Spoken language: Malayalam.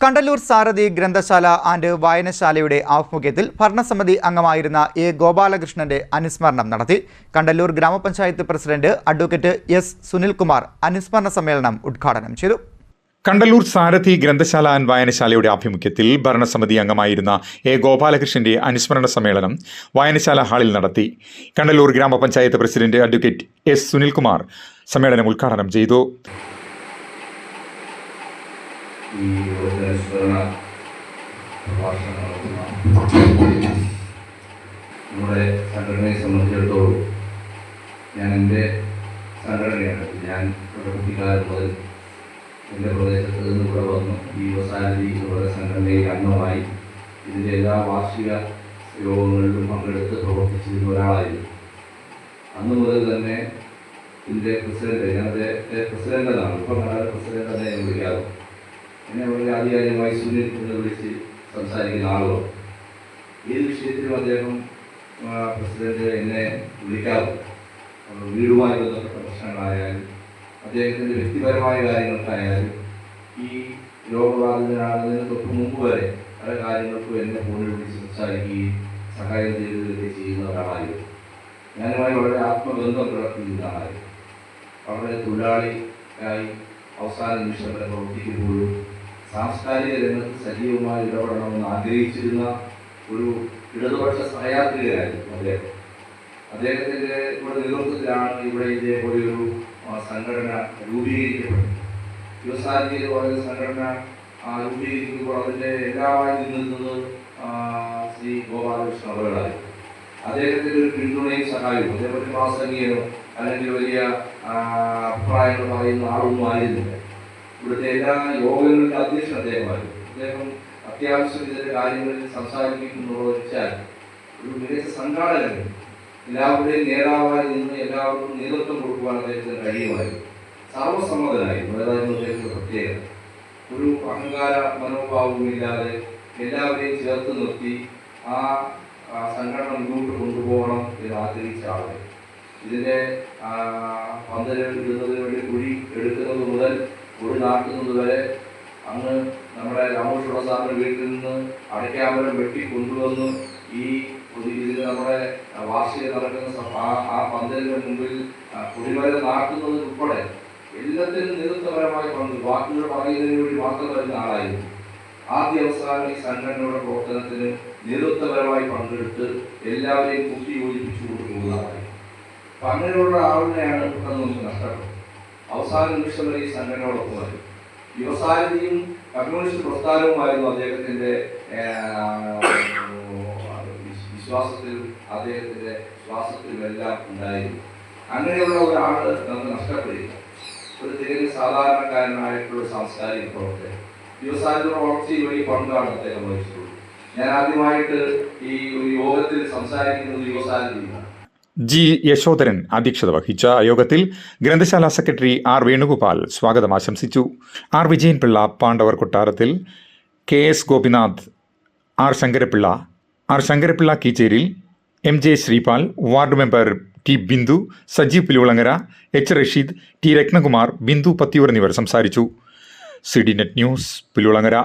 കണ്ടല്ലൂർ സാരഥി ഗ്രന്ഥശാല ആൻഡ് വായനശാലയുടെ ആഭിമുഖ്യത്തിൽ ഭരണസമിതി അംഗമായിരുന്ന എ ഗോപാലകൃഷ്ണന്റെ അനുസ്മരണം നടത്തി. കണ്ടല്ലൂർ ഗ്രാമപഞ്ചായത്ത് പ്രസിഡന്റ് അഡ്വക്കേറ്റ് എസ് സുനിൽകുമാർ അനുസ്മരണ സമ്മേളനം ഉദ്ഘാടനം ചെയ്തു. കണ്ടല്ലൂർ സാരഥി ഗ്രന്ഥശാല ആൻഡ് വായനശാലയുടെ ആഭിമുഖ്യത്തിൽ ഭരണസമിതി അംഗമായിരുന്ന എ ഗോപാലകൃഷ്ണന്റെ അനുസ്മരണ സമ്മേളനം വായനശാല ഹാളിൽ നടത്തി. കണ്ടല്ലൂർ ഗ്രാമപഞ്ചായത്ത് പ്രസിഡന്റ് അഡ്വക്കേറ്റ് എസ് സുനിൽകുമാർ സമ്മേളനം ഉദ്ഘാടനം ചെയ്തു. ഈ യുവജനസ്മരണ പ്രഭാഷണം നടത്തുന്ന നമ്മുടെ സംഘടനയെ സംബന്ധിച്ചിടത്തോളം ഞാൻ എന്റെ സംഘടനയാണ്. ഞാൻ പ്രവർത്തിക്കാറ് മുതൽ എന്റെ പ്രദേശത്ത് നിന്ന് ഇവിടെ വന്നു. ഈ യുവസാരഥി എന്ന് സംഘടനയിൽ അംഗമായി ഇതിന്റെ എല്ലാ വാർഷിക യോഗങ്ങളിലും പങ്കെടുത്ത് പ്രവർത്തിച്ചിരുന്ന ഒരാളായിരുന്നു. അന്ന് മുതൽ തന്നെ ഇതിന്റെ പ്രസിഡന്റ് അദ്ദേഹത്തെ പ്രസിഡന്റ് എന്നാണ് ഇപ്പം പ്രസിഡന്റ് തന്നെ ഞാൻ വിളിക്കാറ് എന്നെ വളരെ ആധികാരികമായി സുനിൽ എന്ന് വിളിച്ച് സംസാരിക്കുന്ന ആളുകൾ. ഏത് വിഷയത്തിലും അദ്ദേഹം പ്രസിഡന്റ് എന്നെ വിളിക്കാറുണ്ട്. വീടുമായി ബന്ധപ്പെട്ട പ്രശ്നങ്ങളായാലും അദ്ദേഹത്തിന്റെ വ്യക്തിപരമായ കാര്യങ്ങൾക്കായാലും ഈ രോഗബാധിതനാകുന്നതിന് തൊട്ട് മുമ്പ് വരെ പല കാര്യങ്ങൾക്കും എന്നെ ഫോണിൽ വിളിച്ച് സംസാരിക്കുകയും സഹായം ചെയ്യുകയൊക്കെ ചെയ്യുന്ന ഒരാളായിരുന്നു. ഞാനുമായി വളരെ ആത്മബന്ധം പുലർത്തിയിരുന്ന ആളായിരുന്നു വളരെ തൊഴിലാളിയായി അവസാന നിമിഷം വരെ പ്രവർത്തിക്കുമ്പോഴും സാംസ്കാരിക രംഗത്ത് സജീവമായി ഇടപെടണമെന്ന് ആഗ്രഹിച്ചിരുന്ന ഒരു ഇടതുപക്ഷ സഹയാത്രികരായിരുന്നു അദ്ദേഹം. അദ്ദേഹത്തിന്റെ ഇവിടെ നേതൃത്വത്തിലാണ് ഇവിടെ ഇതേപോലെ ഒരു സംഘടന രൂപീകരിക്കപ്പെട്ടത്. യുവസാരി പറയുന്ന സംഘടന രൂപീകരിക്കുമ്പോൾ അതിന്റെ എല്ലാമായി നിന്നിരുന്നത് ശ്രീ ഗോപാലകൃഷ്ണ അവരുകളായിരുന്നു അദ്ദേഹത്തിന്റെ ഒരു പിന്തുണയും സഹായവും അതേപോലെ പ്രാസംഗികനോ അല്ലെങ്കിൽ വലിയ അഭിപ്രായങ്ങൾ പറയുന്ന ആളൊന്നും ആയിരുന്നില്ല. ഇവിടുത്തെ എല്ലാ യോഗങ്ങളുടെ അധ്യക്ഷൻ അദ്ദേഹമായിരുന്നു അദ്ദേഹം അത്യാവശ്യം ഇതിന്റെ കാര്യങ്ങളിൽ സംസാരിക്കുന്നു വെച്ചാൽ ഒരു മികച്ച സംഘാടകൻ എല്ലാവരുടെയും നേതാവായി നിന്ന് എല്ലാവർക്കും നേതൃത്വം കൊടുക്കുവാൻ അദ്ദേഹത്തിന് കഴിയുമായിരുന്നു. സർവസമ്മതനായിരുന്നു അതായിരുന്നു അദ്ദേഹത്തിന്റെ പ്രത്യേകത. ഒരു അഹങ്കാര മനോഭാവവുമില്ലാതെ എല്ലാവരെയും ചേർത്ത് നിർത്തി ആ സംഘടന മുന്നോട്ട് കൊണ്ടുപോകണം എന്ന് ആഗ്രഹിച്ച ആളുകൾ ഇതിന്റെ പന്തലിടുന്നതിന് വേണ്ടി കുഴി എടുക്കുന്നത് മുതൽ കുഴി നിന്ന് വരെ അങ്ങ് നമ്മുടെ രാമകൃഷ്ണ സാറിന്റെ വീട്ടിൽ നിന്ന് അടയ്ക്കാമരം വെട്ടി കൊണ്ടുവന്ന് ഈ ഒരു ഇതിന് നമ്മുടെ വാർഷിക നടക്കുന്ന ആ- പന്തലിന്റെ മുമ്പിൽ കുടിവര നാട്ടുന്നത് ഉൾപ്പെടെ എല്ലാത്തിനും നേതൃത്വപരമായി പങ്ക് വാക്കുകൾ പറയുന്നതിന് വേണ്ടി മാത്രം വരുന്ന ആളായിരുന്നു. ആദ്യ അവസാനം ഈ സംഘടനയുടെ പ്രവർത്തനത്തിന് നേതൃത്വപരമായി പങ്കെടുത്ത് എല്ലാവരെയും കൂട്ടി യോജിപ്പിച്ചു കൊടുക്കുന്നതായി അപ്പൊ അങ്ങനെയുള്ള ആളിനെയാണ് പെട്ടെന്ന് നമുക്ക് നഷ്ടപ്പെട്ടത്. അവസാന നിമിഷം വരെ ഈ സംഘടനയോടൊപ്പമായിരുന്നു യുവസാരഥിയും കമ്മ്യൂണിസ്റ്റ് പ്രസ്ഥാനവുമായിരുന്നു അദ്ദേഹത്തിന്റെ വിശ്വാസത്തിലും അദ്ദേഹത്തിന്റെ ശ്വാസത്തിലുമെല്ലാം ഉണ്ടായിരുന്നു. അങ്ങനെയുള്ള ഒരാൾ നമുക്ക് നഷ്ടപ്പെടില്ല ഒരു തികഞ്ഞ സാധാരണക്കാരനായിട്ടുള്ള സാംസ്കാരിക പ്രവർത്തകൻ. യുവസാരഥിയുടെ വളർച്ചയിൽ വലിയ പങ്കാണ് അദ്ദേഹം വഹിച്ചിട്ടുള്ളത് ഞാൻ ആദ്യമായിട്ട് ഈ ഒരു യോഗത്തിൽ സംസാരിക്കുന്നത് യുവസാരഥിയാണ് ജി യശോധരൻ അധ്യക്ഷത വഹിച്ച യോഗത്തിൽ ഗ്രന്ഥശാല സെക്രട്ടറി ആർ വേണുഗോപാൽ സ്വാഗതം ആശംസിച്ചു. ആർ വിജയൻപിള്ള പാണ്ഡവർ കൊട്ടാരത്തിൽ K S Gopinath R Sankara Pillai R Sankara Pillai Keecheril M J Sripal ward member T Bindu Sajeev Pilulangara H Rasheed T Ratnakumar Bindu Pathiyoor എന്നിവർ സംസാരിച്ചു. C D net news Pilulangara